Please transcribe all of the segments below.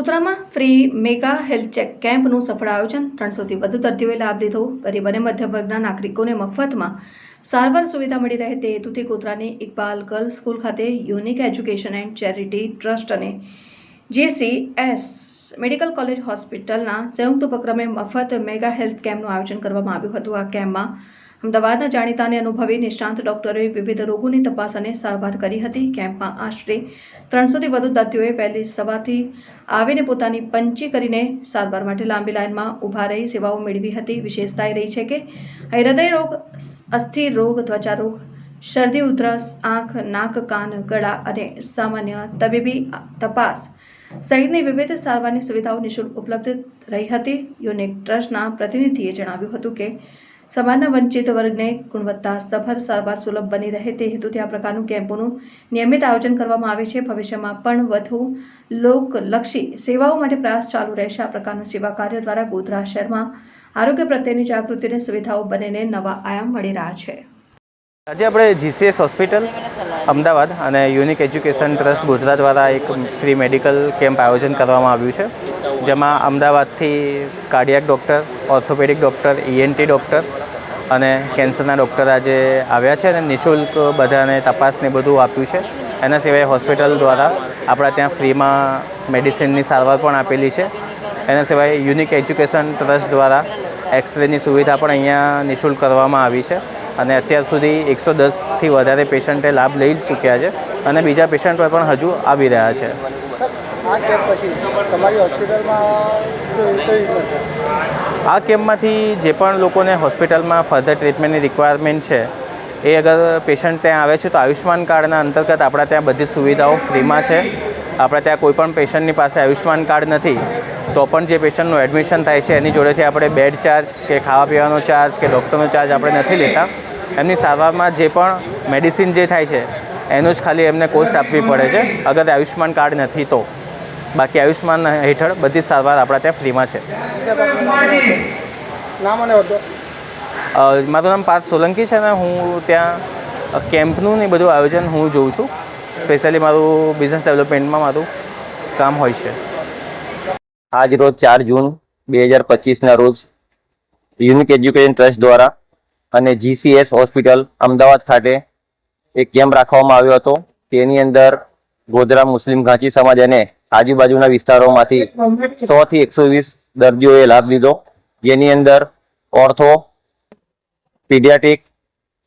ગોધરામાં free mega health check કેમ્પનું સફળ આયોજન ત્રણસોથી વધુ દર્દીઓએ લાભ લીધો. ગરીબ અને મધ્યમ વર્ગના નાગરિકોને મફતમાં સારવાર સુવિધા મળી રહે તે હેતુથી ગોધરાની ઇકબાલ ગર્લ્સ સ્કૂલ ખાતે unique education and charity trust અને જેસીએસ મેડિકલ કોલેજ હોસ્પિટલના સંયુક્ત ઉપક્રમે મફત મેગા હેલ્થ કેમ્પનું આયોજન કરવામાં આવ્યું હતું. આ કેમ્પમાં અમદાવાદના જાણીતા અને અનુભવી નિષ્ણાંત ડોક્ટરોએ વિવિધ રોગોની તપાસ અને સારવાર કરી હતી. કેમ્પમાં આશરે ત્રણસોથી વધુ દર્દીઓએ વહેલી સવારથી આવીને પોતાની પંચી કરીને સારવાર માટે લાંબી લાઇનમાં ઊભા રહી સેવાઓ મેળવી હતી. વિશેષતા એ રહી છે કે હૃદય રોગ, અસ્થિ રોગ, ત્વચા રોગ, શરદી, ઉધરસ, આંખ, નાક, કાન, ગળા અને સામાન્ય તબીબી તપાસ સહિતની વિવિધ સારવારની સુવિધાઓ નિઃશુલ્ક ઉપલબ્ધ રહી હતી. યુનિક ટ્રસ્ટના પ્રતિનિધિએ જણાવ્યું હતું કે સમાજના વંચિત વર્ગને ગુણવત્તાસભર સારવાર સુલભ બની રહે તે હેતુથી આ પ્રકારનું કેમ્પોનું નિયમિત આયોજન કરવામાં આવે છે. ભવિષ્યમાં પણ વધુ લોકલક્ષી સેવાઓ માટે પ્રયાસ ચાલુ રહેશે. આ પ્રકારના સેવા કાર્ય દ્વારા ગોધરા શહેરમાં આરોગ્ય પ્રત્યેની જાગૃતિની સુવિધાઓ બનીને નવા આયામ મળી રહ્યા છે. આજે આપણે જીસીએસ હોસ્પિટલ અમદાવાદ અને યુનિક એજ્યુકેશન ટ્રસ્ટ ગોધરા દ્વારા એક ફ્રી મેડિકલ કેમ્પ આયોજન કરવામાં આવ્યું છે. જેમાં અમદાવાદથી cardiac doctor orthopedic doctor ENT doctor અને કેન્સરના ડૉક્ટર આજે આવ્યા છે અને નિઃશુલ્ક બધાને તપાસને બધું આપ્યું છે. એના સિવાય હોસ્પિટલ દ્વારા આપણા ત્યાં ફ્રીમાં મેડિસિનની સારવાર પણ આપેલી છે. એના સિવાય યુનિક એજ્યુકેશન ટ્રસ્ટ દ્વારા એક્સરેની સુવિધા પણ અહીંયા નિઃશુલ્ક કરવામાં આવી છે. અને અત્યાર સુધી એકસો દસથી વધારે પેશન્ટે લાભ લઈ ચૂક્યા છે અને બીજા પેશન્ટો પણ હજુ આવી રહ્યા છે. આ કેમ્પ પછી તમારી હોસ્પિટલમાં આ કેમ્પમાંથી જે પણ લોકોને હોસ્પિટલમાં ફર્ધર ટ્રીટમેન્ટની રિક્વાયરમેન્ટ છે, એ અગર પેશન્ટ ત્યાં આવે છે, તો આયુષ્યમાન કાર્ડના અંતર્ગત આપણા ત્યાં બધી સુવિધાઓ ફ્રીમાં છે. આપણે ત્યાં કોઈપણ પેશન્ટની પાસે આયુષ્યમાન કાર્ડ નથી, તો પણ જે પેશન્ટનું એડમિશન થાય છે, એની જોડેથી આપણે બેડ ચાર્જ કે ખાવા પીવાનો ચાર્જ કે ડૉક્ટરનો ચાર્જ આપણે નથી લેતા. એમની સારવારમાં જે પણ મેડિસિન જે થાય છે, એનો જ ખાલી એમને કોસ્ટ આપવી પડે છે, અગર આયુષ્યમાન કાર્ડ નથી તો. બાકી આયુષ્માન હેઠળ બધી જ સારવાર આપણા ત્યાં ફ્રીમાં છે. નામ અને અને મારું નામ પાર્થ સોલંકી છે ને હું ત્યાં કેમ્પનું ને બધું આયોજન હું જોઉં છું. સ્પેશિયલી મારું બિઝનેસ ડેવલપમેન્ટમાં મારું કામ હોય છે. આજ રોજ ચાર જૂન બે હજાર પચીસના રોજ યુનિક એજ્યુકેશન ટ્રસ્ટ દ્વારા અને જીસીએસ હોસ્પિટલ અમદાવાદ ખાતે એક કેમ્પ રાખવામાં આવ્યો હતો. તેની અંદર ગોધરા મુસ્લિમ ઘાંચી સમાજ અને આજુબાજુના વિસ્તારોમાંથી સો થી એકસો વીસ દર્દીઓએ લાભ લીધો જેની અંદર ઓર્થો પીડિયાટિક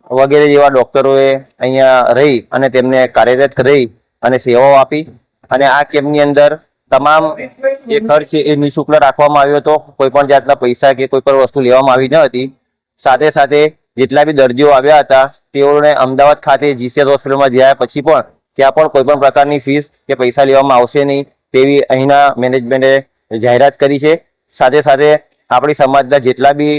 વગેરે જેવા ડોક્ટરોએ અહીંયા રહી અને તેમને કાર્યરત રહી અને સેવાઓ આપી. અને આ કેમ્પની અંદર તમામ જે ખર્ચ છે એ નિઃશુલ્ક રાખવામાં આવ્યો હતો. કોઈ પણ જાતના પૈસા કે કોઈ પણ વસ્તુ લેવામાં આવી ન હતી. સાથે સાથે જેટલા બી દર્દીઓ આવ્યા હતા તેઓને અમદાવાદ ખાતે જીસીએસ હોસ્પિટલમાં જ્યાં પછી પણ ત્યાં પણ કોઈ પણ પ્રકારની ફીસ કે પૈસા લેવામાં આવશે નહીં. તેવી અહીંના મેનેજમેન્ટે જાહેરાત કરી છે. સાથે સાથે આપણી સમાજના જેટલા બી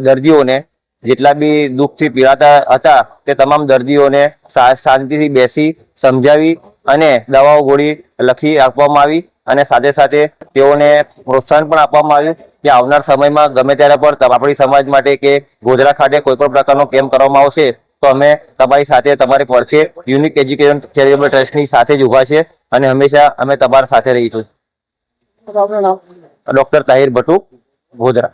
દર્દીઓને જેટલા બી દુઃખથી પીડાતા હતા તે તમામ દર્દીઓને શાંતિથી બેસી સમજાવી અને દવાઓ ગોળી લખી આપવામાં આવી અને સાથે સાથે તેઓને પ્રોત્સાહન પણ આપવામાં આવ્યું કે આવનાર સમયમાં ગમે ત્યારે પણ આપણી સમાજ માટે કે ગોધરા ખાતે કોઈ પણ પ્રકારનો કેમ્પ કરવામાં આવશે તો અમે તમારી સાથે તમારી પડખે યુનિક એજ્યુકેશન ચેરિટેબલ ટ્રસ્ટની સાથે જ ઊભા છે અને હંમેશા અમે તમારા સાથે રહીશું. ડોક્ટર તાહિર ભટ્ટુ ગોધરા.